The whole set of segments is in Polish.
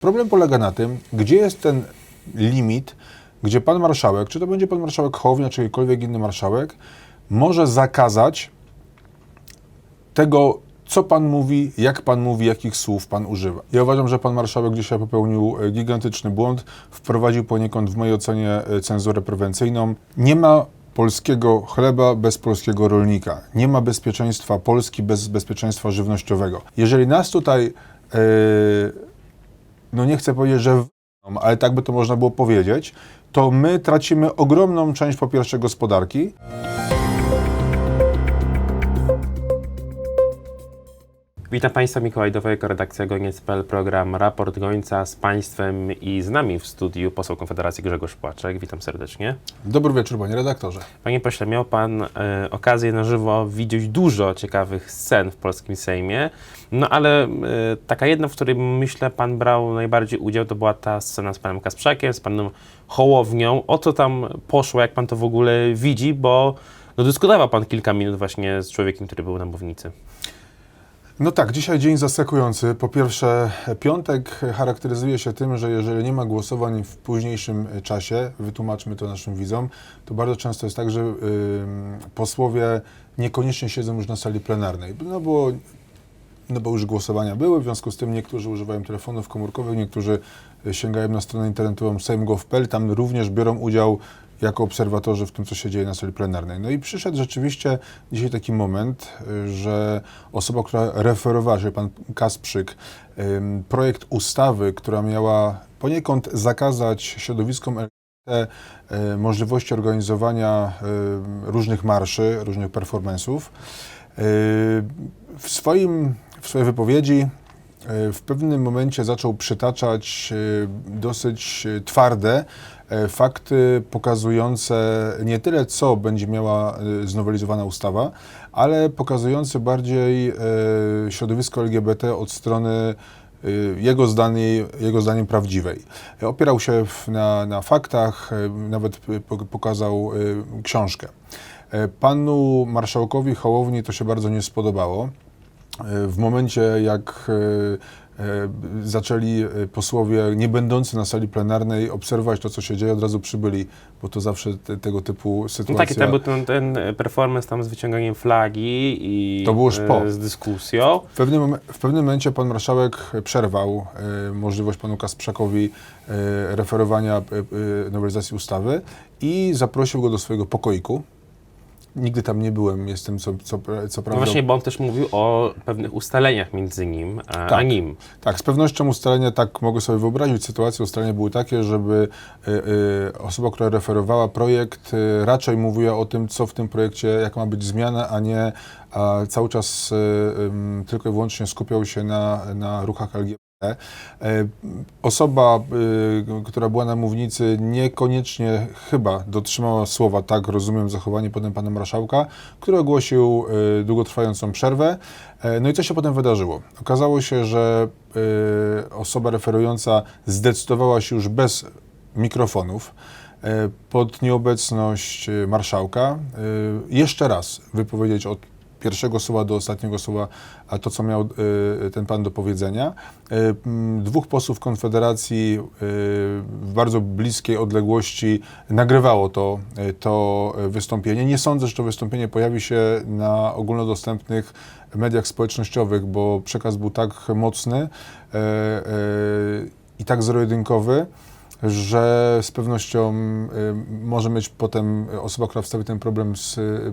Problem polega na tym, gdzie jest ten limit, gdzie pan marszałek, czy to będzie pan marszałek Hołownia, czy jakikolwiek inny marszałek, może zakazać tego, co pan mówi, jak pan mówi, jakich słów pan używa. Ja uważam, że pan marszałek dzisiaj popełnił e, gigantyczny błąd, wprowadził poniekąd w mojej ocenie e, cenzurę prewencyjną. Nie ma polskiego chleba bez polskiego rolnika. Nie ma bezpieczeństwa Polski bez bezpieczeństwa żywnościowego. Jeżeli nas tutaj, e, no nie chcę powiedzieć, że w- ale tak by to można było powiedzieć, to my tracimy ogromną część po pierwsze gospodarki, Witam Państwa, Mikołaj Dowojko, redakcja Goniec.pl, program Raport Gońca z Państwem i z nami w studiu poseł Konfederacji Grzegorz Płaczek. Witam serdecznie. Dobry wieczór, panie redaktorze. Panie pośle, miał Pan e, okazję na żywo widzieć dużo ciekawych scen w polskim Sejmie, no ale e, taka jedna, w której myślę Pan brał najbardziej udział, to była ta scena z Panem Kasprzakiem, z Panem Hołownią. O co tam poszło, jak Pan to w ogóle widzi, bo no, dyskutował Pan kilka minut właśnie z człowiekiem, który był na mównicy. No tak, dzisiaj dzień zaskakujący. Po pierwsze, piątek charakteryzuje się tym, że jeżeli nie ma głosowań w późniejszym czasie, wytłumaczmy to naszym widzom, to bardzo często jest tak, że posłowie niekoniecznie siedzą już na sali plenarnej. No bo, no bo już głosowania były, w związku z tym niektórzy używają telefonów komórkowych, niektórzy sięgają na stronę internetową sejm.gov.pl, tam również biorą udział jako obserwatorzy w tym, co się dzieje na sali plenarnej. No i przyszedł rzeczywiście dzisiaj taki moment, y, że osoba, która referowała, czyli pan Kasprzyk, projekt ustawy, która miała poniekąd zakazać środowiskom LGBT y, możliwości organizowania y, różnych marszy, różnych performance'ów, w, swoim, w swojej wypowiedzi w pewnym momencie zaczął przytaczać dosyć twarde fakty pokazujące nie tyle, co będzie miała y, znowelizowana ustawa, ale pokazujące bardziej e, środowisko LGBT od strony jego, zdanie, jego zdaniem prawdziwej. E, Opierał się na, na faktach, e, nawet po- pokazał książkę. E, Panu marszałkowi Hołowni to się bardzo nie spodobało. E, W momencie, jak e, e, zaczęli e, posłowie nie będący na sali plenarnej obserwować to, co się dzieje, od razu przybyli, bo to zawsze te, tego typu No sytuacja. taki tam był ten, ten performance tam z wyciąganiem flagi i To było e, z dyskusją. W pewnym, w pewnym momencie pan marszałek przerwał e, możliwość panu Kasprzakowi e, referowania e, e, nowelizacji ustawy i zaprosił go do swojego pokoiku. Nigdy tam nie byłem, jestem co, co, co No prawda... właśnie, bo on też mówił o pewnych ustaleniach między nim a, a Tak. nim. Tak, z pewnością ustalenia, tak mogę sobie wyobrazić sytuację, ustalenia były takie, żeby y, y, osoba, która referowała projekt, y, raczej mówiła o tym, co w tym projekcie, jaka ma być zmiana, a nie a cały czas y, tylko i wyłącznie skupiał się na, na ruchach LGBT. E, Osoba, y, która była na mównicy, niekoniecznie chyba dotrzymała słowa, tak rozumiem zachowanie potem pana marszałka, który ogłosił y, długotrwającą przerwę. E, No i co się potem wydarzyło? Okazało się, że y, osoba referująca zdecydowała się już bez mikrofonów e, pod nieobecność marszałka jeszcze raz wypowiedzieć od pierwszego słowa do ostatniego słowa to, co miał y, ten pan do powiedzenia. Y, m, Dwóch posłów Konfederacji y, w bardzo bliskiej odległości nagrywało to, to wystąpienie. Nie sądzę, że to wystąpienie pojawi się na ogólnodostępnych mediach społecznościowych, bo przekaz był tak mocny i tak zero-jedynkowy, że z pewnością y, może mieć potem osoba, która wstawi ten problem z, y,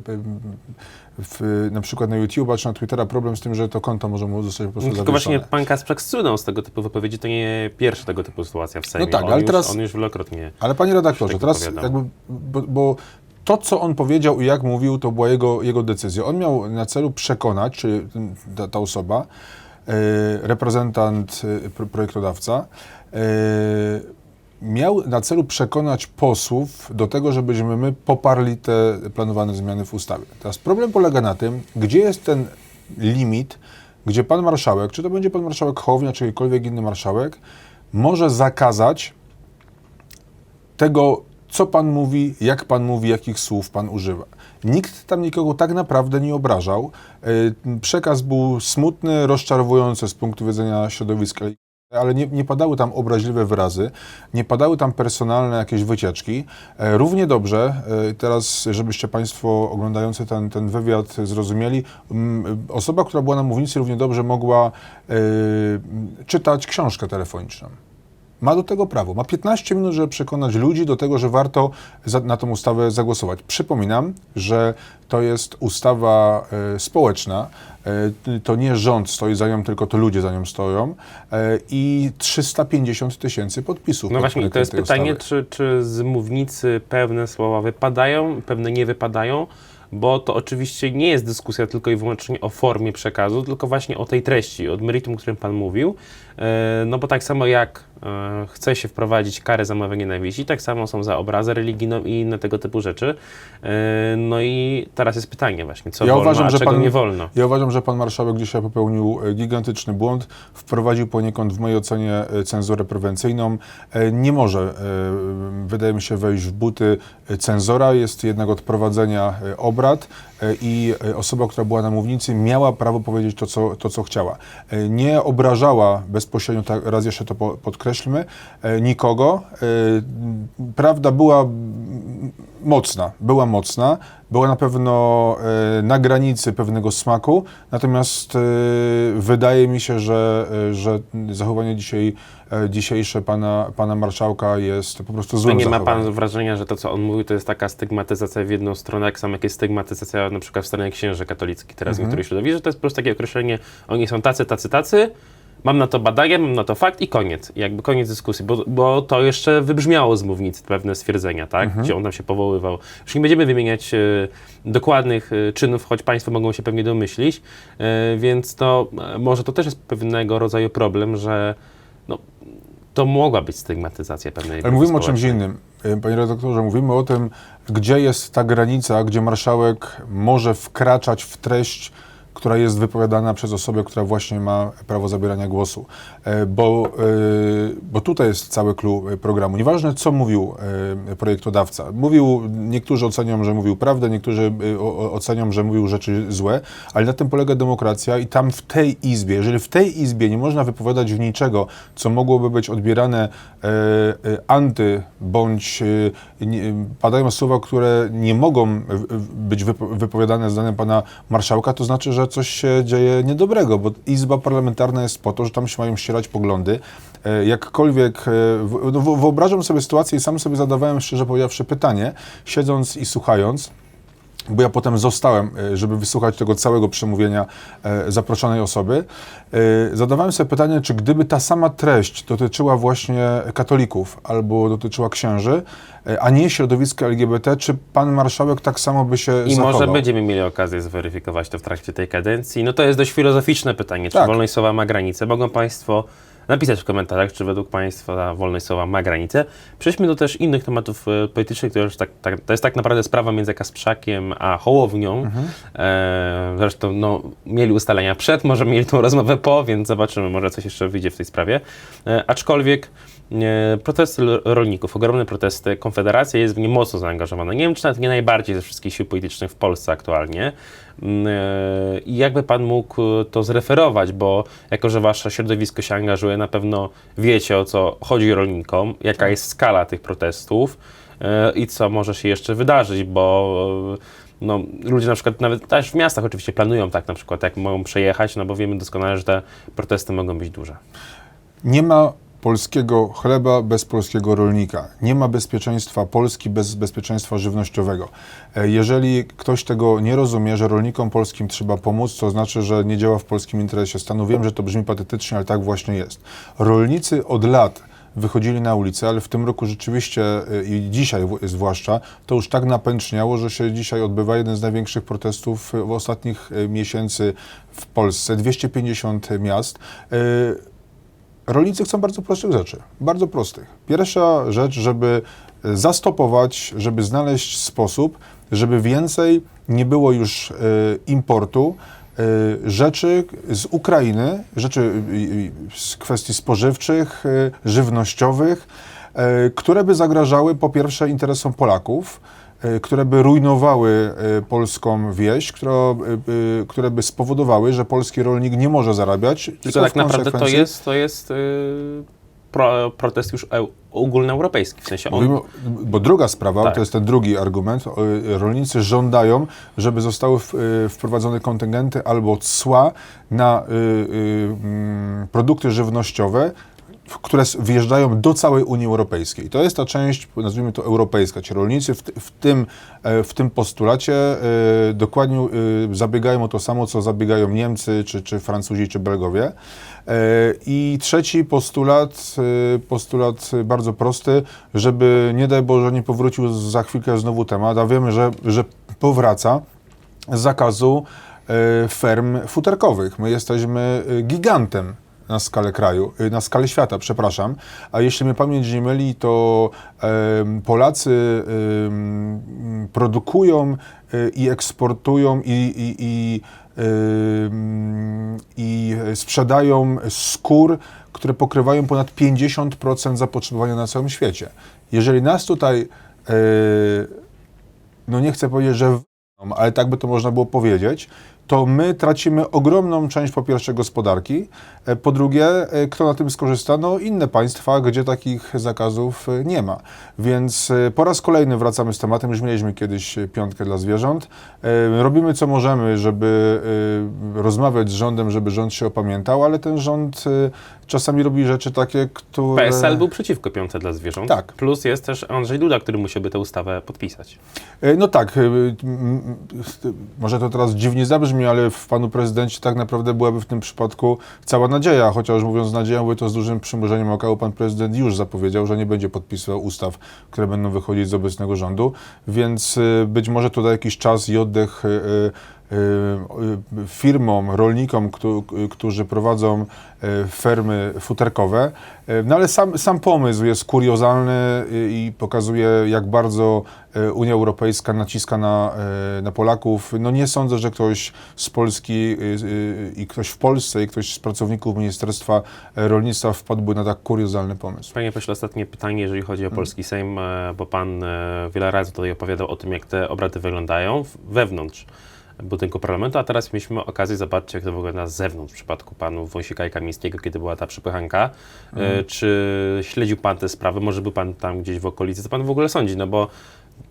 w, na przykład na YouTube'a czy na Twittera problem z tym, że to konto może mu zostać po prostu No, tylko zawieszone. właśnie pan Kasprzak z tego typu wypowiedzi, to nie pierwsza tego typu sytuacja w Sejmie. tak, on ale już, teraz- On już wielokrotnie... Ale panie redaktorze, tak teraz jakby, bo, bo to, co on powiedział i jak mówił, to była jego, jego decyzja. On miał na celu przekonać, czy ta, ta osoba, reprezentant, pro- projektodawca, miał na celu przekonać posłów do tego, żebyśmy my poparli te planowane zmiany w ustawie. Teraz problem polega na tym, gdzie jest ten limit, gdzie pan marszałek, czy to będzie pan marszałek Hołownia, czy jakikolwiek inny marszałek, może zakazać tego, co pan mówi, jak pan mówi, jakich słów pan używa. Nikt tam nikogo tak naprawdę nie obrażał. E, Przekaz był smutny, rozczarowujący z punktu widzenia środowiska ale nie, nie padały tam obraźliwe wyrazy, nie padały tam personalne jakieś wycieczki. E, Równie dobrze, e, teraz żebyście Państwo oglądający ten, ten wywiad zrozumieli, osoba, która była na mównicy równie dobrze mogła e, czytać książkę telefoniczną. Ma do tego prawo. Ma 15 minut, żeby przekonać ludzi do tego, że warto za, na tę ustawę zagłosować. Przypominam, że to jest ustawa e, społeczna. E, to nie rząd stoi za nią, tylko to ludzie za nią stoją. E, I 350 tysięcy podpisów. No właśnie, to jest pytanie, ustawy. czy, czy z mównicy pewne słowa wypadają, pewne nie wypadają, bo to oczywiście nie jest dyskusja tylko i wyłącznie o formie przekazu, tylko właśnie o tej treści, od meritum, o którym Pan mówił. No bo tak samo jak chce się wprowadzić karę za mowę nienawiści, tak samo są za obrazę religijną i inne tego typu rzeczy. E, No i teraz jest pytanie właśnie, co Ja wolno, uważam, że pan- nie wolno. Ja uważam, że pan marszałek dzisiaj popełnił e, gigantyczny błąd, wprowadził poniekąd w mojej ocenie e, cenzurę prewencyjną. E, Nie może, e, wydaje mi się, wejść w buty e, cenzora, jest jednak od prowadzenia e, obrad e, i e, osoba, która była na mównicy, miała prawo powiedzieć to, co, to, co chciała. E, Nie obrażała bezpośrednio, tak, raz jeszcze to po- podkreślmy, e, nikogo. E, Prawda była mocna, była mocna, była na pewno e, na granicy pewnego smaku, natomiast e, wydaje mi się, że, e, że zachowanie dzisiaj, dzisiejsze pana, pana marszałka jest po prostu A złym nie ma pan wrażenia, że to, co on mówił, to jest taka stygmatyzacja w jedną stronę, jak samo jak jest stygmatyzacja na przykład w stronę księży katolickich teraz Mhm. w niektórych środowiskach, że to jest po prostu takie określenie, oni są tacy, tacy, tacy, mam na to badania, mam na to fakt i koniec. Jakby koniec dyskusji, bo, bo to jeszcze wybrzmiało z mównicy pewne stwierdzenia, tak? Mhm. Gdzie on tam się powoływał. Już nie będziemy wymieniać e, dokładnych e, czynów, choć państwo mogą się pewnie domyślić, e, więc to e, może to też jest pewnego rodzaju problem, że no, to mogła być stygmatyzacja pewnej Ale mówimy o czymś innym. Panie redaktorze, mówimy o tym, gdzie jest ta granica, gdzie marszałek może wkraczać w treść, która jest wypowiadana przez osobę, która właśnie ma prawo zabierania głosu. E, Bo, e, bo tutaj jest cały clue e, programu. Nieważne, co mówił projektodawca. Mówił, niektórzy ocenią, że mówił prawdę, niektórzy ocenią, że mówił rzeczy złe, ale na tym polega demokracja i tam w tej izbie, jeżeli w tej izbie nie można wypowiadać niczego, co mogłoby być odbierane anty, bądź padają słowa, które nie mogą być wypo, wypowiadane zdaniem pana marszałka, to znaczy, że coś się dzieje niedobrego, bo izba parlamentarna jest po to, że tam się mają ścierać poglądy. E, Jakkolwiek, e, no, wyobrażam sobie sytuację i sam sobie zadawałem, szczerze powiedziawszy, pytanie, siedząc i słuchając, bo ja potem zostałem, e, żeby wysłuchać tego całego przemówienia e, zaproszonej osoby. E, Zadawałem sobie pytanie, czy gdyby ta sama treść dotyczyła właśnie katolików albo dotyczyła księży, a nie środowiska LGBT, czy pan marszałek tak samo by się I zachował? może będziemy mieli okazję zweryfikować to w trakcie tej kadencji. No to jest dość filozoficzne pytanie, czy Tak. wolność słowa ma granicę. Mogą Państwo napisać w komentarzach, czy według Państwa wolność słowa ma granicę. Przejdźmy do też innych tematów e, politycznych, to, już tak, tak, to jest tak naprawdę sprawa między Kasprzakiem a Hołownią. Mhm. E, zresztą no, mieli ustalenia przed, może mieli tą rozmowę po, więc zobaczymy, może coś jeszcze wyjdzie w tej sprawie. E, aczkolwiek protesty rolników, ogromne protesty, Konfederacja jest w nie mocno zaangażowana. Nie wiem, czy nawet nie najbardziej ze wszystkich sił politycznych w Polsce aktualnie. Mm, e, I jakby pan mógł e, to zreferować, bo jako, że wasze środowisko się angażuje, na pewno wiecie o co chodzi rolnikom, jaka jest skala tych protestów e, i co może się jeszcze wydarzyć, bo no, ludzie na przykład nawet też w miastach oczywiście planują tak na przykład, jak mogą przejechać, no bo wiemy doskonale, że te protesty mogą być duże. Nie ma polskiego chleba bez polskiego rolnika. Nie ma bezpieczeństwa Polski bez bezpieczeństwa żywnościowego. E, Jeżeli ktoś tego nie rozumie, że rolnikom polskim trzeba pomóc, to znaczy, że nie działa w polskim interesie stanu. Wiem, że to brzmi patetycznie, ale tak właśnie jest. Rolnicy od lat wychodzili na ulicę, ale w tym roku rzeczywiście e, i dzisiaj zwłaszcza to już tak napęczniało, że się dzisiaj odbywa jeden z największych protestów e, w ostatnich miesięcy w Polsce. 250 miast. Rolnicy chcą bardzo prostych rzeczy, bardzo prostych. Pierwsza rzecz, żeby e, zastopować, żeby znaleźć sposób, żeby więcej nie było już e, importu e, rzeczy z Ukrainy, rzeczy z kwestii spożywczych, żywnościowych, które by zagrażały po pierwsze interesom Polaków, które by rujnowały e, polską wieś, która, e, e, które by spowodowały, że polski rolnik nie może zarabiać. Tylko tak w naprawdę to jest, to jest pro, protest już eu, ogólnoeuropejski. W sensie on, Mówimy, bo druga sprawa, Tak. to jest ten drugi argument, rolnicy żądają, żeby zostały y, wprowadzone kontyngenty albo cła na y, y, mm, produkty żywnościowe, które wjeżdżają do całej Unii Europejskiej. To jest ta część, nazwijmy to europejska. Ci rolnicy w, w, tym, e, w tym postulacie e, dokładnie e, zabiegają o to samo, co zabiegają Niemcy, czy, czy Francuzi, czy Belgowie. I trzeci postulat, postulat bardzo prosty, żeby nie daj Boże nie powrócił za chwilkę znowu temat, a wiemy, że, że powraca zakazu ferm futerkowych. My jesteśmy gigantem na skalę kraju, e, na skalę świata, przepraszam. A jeśli mnie pamięć nie myli, to Polacy produkują e, i eksportują i, i, i, i sprzedają skór, które pokrywają ponad 50% zapotrzebowania na całym świecie. Jeżeli nas tutaj e, no nie chcę powiedzieć, że ale tak by to można było powiedzieć, to my tracimy ogromną część po pierwsze gospodarki, e, po drugie, e, kto na tym skorzysta? No inne państwa, gdzie takich zakazów e, nie ma. Więc po raz kolejny wracamy z tematem, już mieliśmy kiedyś piątkę dla zwierząt. Robimy co możemy, żeby rozmawiać z rządem, żeby rząd się opamiętał, ale ten rząd czasami robi rzeczy takie, które... PSL był przeciwko piątce dla zwierząt. Tak. Plus jest też Andrzej Duda, który musiałby tę ustawę podpisać. No tak, może to teraz dziwnie zabrzmi, ale w panu prezydencie tak naprawdę byłaby w tym przypadku cała nadzieja, chociaż mówiąc nadzieją, by to z dużym przymrużeniem oka, bo pan prezydent już zapowiedział, że nie będzie podpisywał ustaw, które będą wychodzić z obecnego rządu, więc e, być może da jakiś czas i oddech e, e, firmom, rolnikom, któ- którzy prowadzą e, fermy futerkowe. No ale sam, sam pomysł jest kuriozalny i pokazuje, jak bardzo Unia Europejska naciska na, na Polaków. No nie sądzę, że ktoś z Polski y, y, i ktoś w Polsce i ktoś z pracowników Ministerstwa Rolnictwa wpadłby na tak kuriozalny pomysł. Panie pośle, ostatnie pytanie, jeżeli chodzi o polski Sejm, e, bo pan e, wiele razy tutaj opowiadał o tym, jak te obrady wyglądają wewnątrz budynku parlamentu, a teraz mieliśmy okazję zobaczyć, jak to wygląda z zewnątrz w przypadku panów Wąsika i Kamińskiego, kiedy była ta przepychanka. E, Mhm. Czy śledził pan te sprawy? Może był pan tam gdzieś w okolicy? Co pan w ogóle sądzi? No bo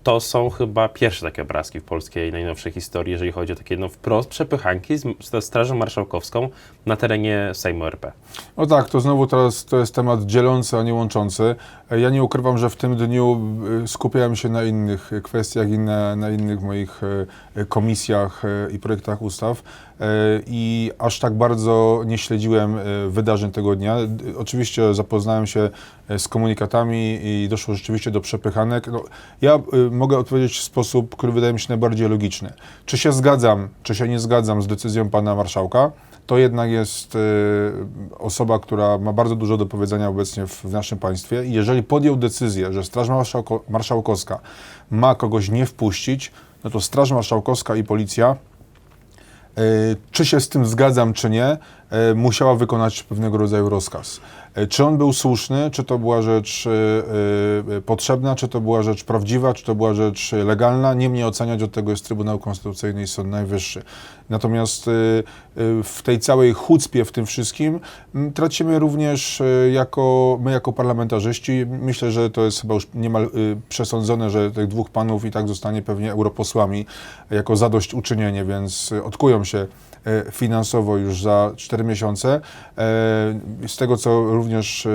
to są chyba pierwsze takie obrazki w polskiej najnowszej historii, jeżeli chodzi o takie no, wprost przepychanki z, z Strażą Marszałkowską na terenie Sejmu RP. No tak, to znowu teraz to jest temat dzielący, a nie łączący. Ja nie ukrywam, że w tym dniu e, skupiałem się na innych kwestiach i na, na innych moich e, komisjach e, i projektach ustaw i aż tak bardzo nie śledziłem e, wydarzeń tego dnia. Oczywiście zapoznałem się e, z komunikatami i doszło rzeczywiście do przepychanek. No, ja e, mogę odpowiedzieć w sposób, który wydaje mi się najbardziej logiczny. Czy się zgadzam, czy się nie zgadzam z decyzją pana marszałka? to jednak jest e, osoba, która ma bardzo dużo do powiedzenia obecnie w, naszym państwie i jeżeli podjął decyzję, że Straż Marszałko, Marszałkowska ma kogoś nie wpuścić, no to Straż Marszałkowska i Policja E, czy się z tym zgadzam, czy nie, e, musiała wykonać pewnego rodzaju rozkaz. E, Czy on był słuszny, czy to była rzecz e, e, potrzebna, czy to była rzecz prawdziwa, czy to była rzecz legalna, nie mnie oceniać, od tego jest Trybunał Konstytucyjny i Sąd Najwyższy. Natomiast w tej całej chucpie, w tym wszystkim, tracimy również jako, my jako parlamentarzyści, myślę, że to jest chyba już niemal przesądzone, że tych dwóch panów i tak zostanie pewnie europosłami jako zadośćuczynienie, więc odkują się finansowo już za 4 miesiące. E, Z tego, co również e, e,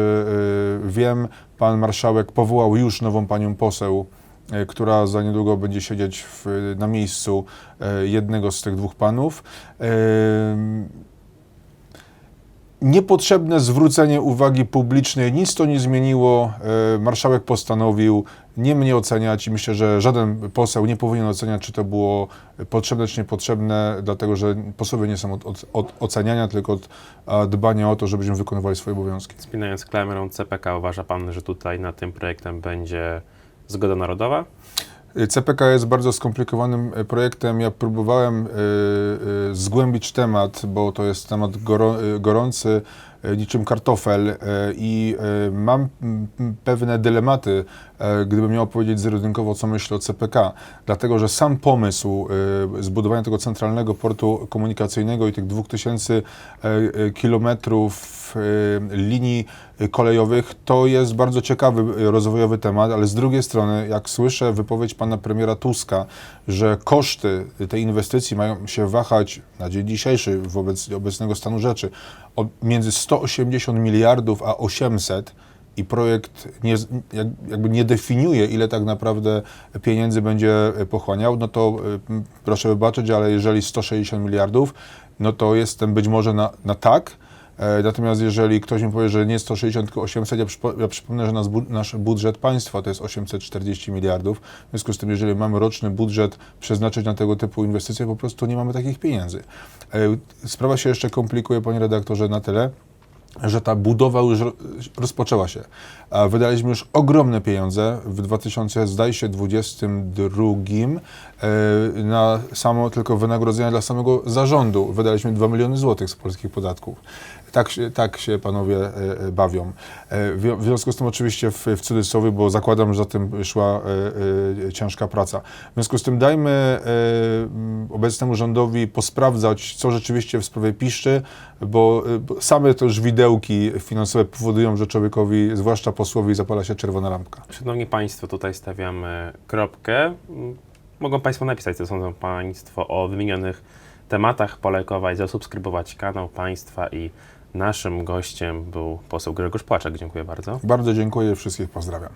wiem, pan marszałek powołał już nową panią poseł, e, która za niedługo będzie siedzieć w, na miejscu e, jednego z tych dwóch panów. Niepotrzebne zwrócenie uwagi publicznej, nic to nie zmieniło. E, Marszałek postanowił nie mnie oceniać i myślę, że żaden poseł nie powinien oceniać, czy to było potrzebne, czy niepotrzebne, dlatego że posłowie nie są od, od, od oceniania, tylko od dbania o to, żebyśmy wykonywali swoje obowiązki. Spinając klamrą CPK, uważa Pan, że tutaj nad tym projektem będzie zgoda narodowa? CPK jest bardzo skomplikowanym e, projektem. Ja próbowałem e, e, zgłębić temat, bo to jest temat gorący. niczym kartofel i mam pewne dylematy, gdybym miał powiedzieć zero-jedynkowo, co myślę o CPK, dlatego że sam pomysł zbudowania tego centralnego portu komunikacyjnego i tych 2000 e, e, kilometrów linii kolejowych to jest bardzo ciekawy e, rozwojowy temat, ale z drugiej strony, jak słyszę wypowiedź pana premiera Tuska, że koszty tej inwestycji mają się wahać na dzień dzisiejszy wobec obecnego stanu rzeczy od między 180 miliardów a 800 i projekt nie, jak- jakby nie definiuje, ile tak naprawdę pieniędzy będzie pochłaniał, no to y, proszę wybaczyć, ale jeżeli 160 miliardów, no to jestem być może na, na tak. E, Natomiast jeżeli ktoś mi powie, że nie 160, tylko 800, ja, przypo, ja przypomnę, że nasz, bu- nasz budżet państwa to jest 840 miliardów. W związku z tym, jeżeli mamy roczny budżet przeznaczyć na tego typu inwestycje, po prostu nie mamy takich pieniędzy. E, Sprawa się jeszcze komplikuje, panie redaktorze, na tyle, że ta budowa już ro- rozpoczęła się. Wydaliśmy już ogromne pieniądze w 2000, zdaje się, 2022 e, na samo tylko wynagrodzenia dla samego zarządu. Wydaliśmy 2 miliony złotych z polskich podatków. Tak tak się panowie e, e, bawią. E, W związku z tym oczywiście w, w cudzysłowie, bo zakładam, że za tym szła ciężka praca. W związku z tym dajmy obecnemu rządowi posprawdzać, co rzeczywiście w sprawie piszczy, bo, same to już widełki finansowe powodują, że człowiekowi, zwłaszcza posłowi, zapala się czerwona lampka. Szanowni Państwo, tutaj stawiamy kropkę. Mogą Państwo napisać, co sądzą Państwo o wymienionych tematach, polajkować, zasubskrybować kanał Państwa i Naszym gościem był poseł Grzegorz Płaczek. Dziękuję bardzo. Bardzo dziękuję, wszystkich pozdrawiam.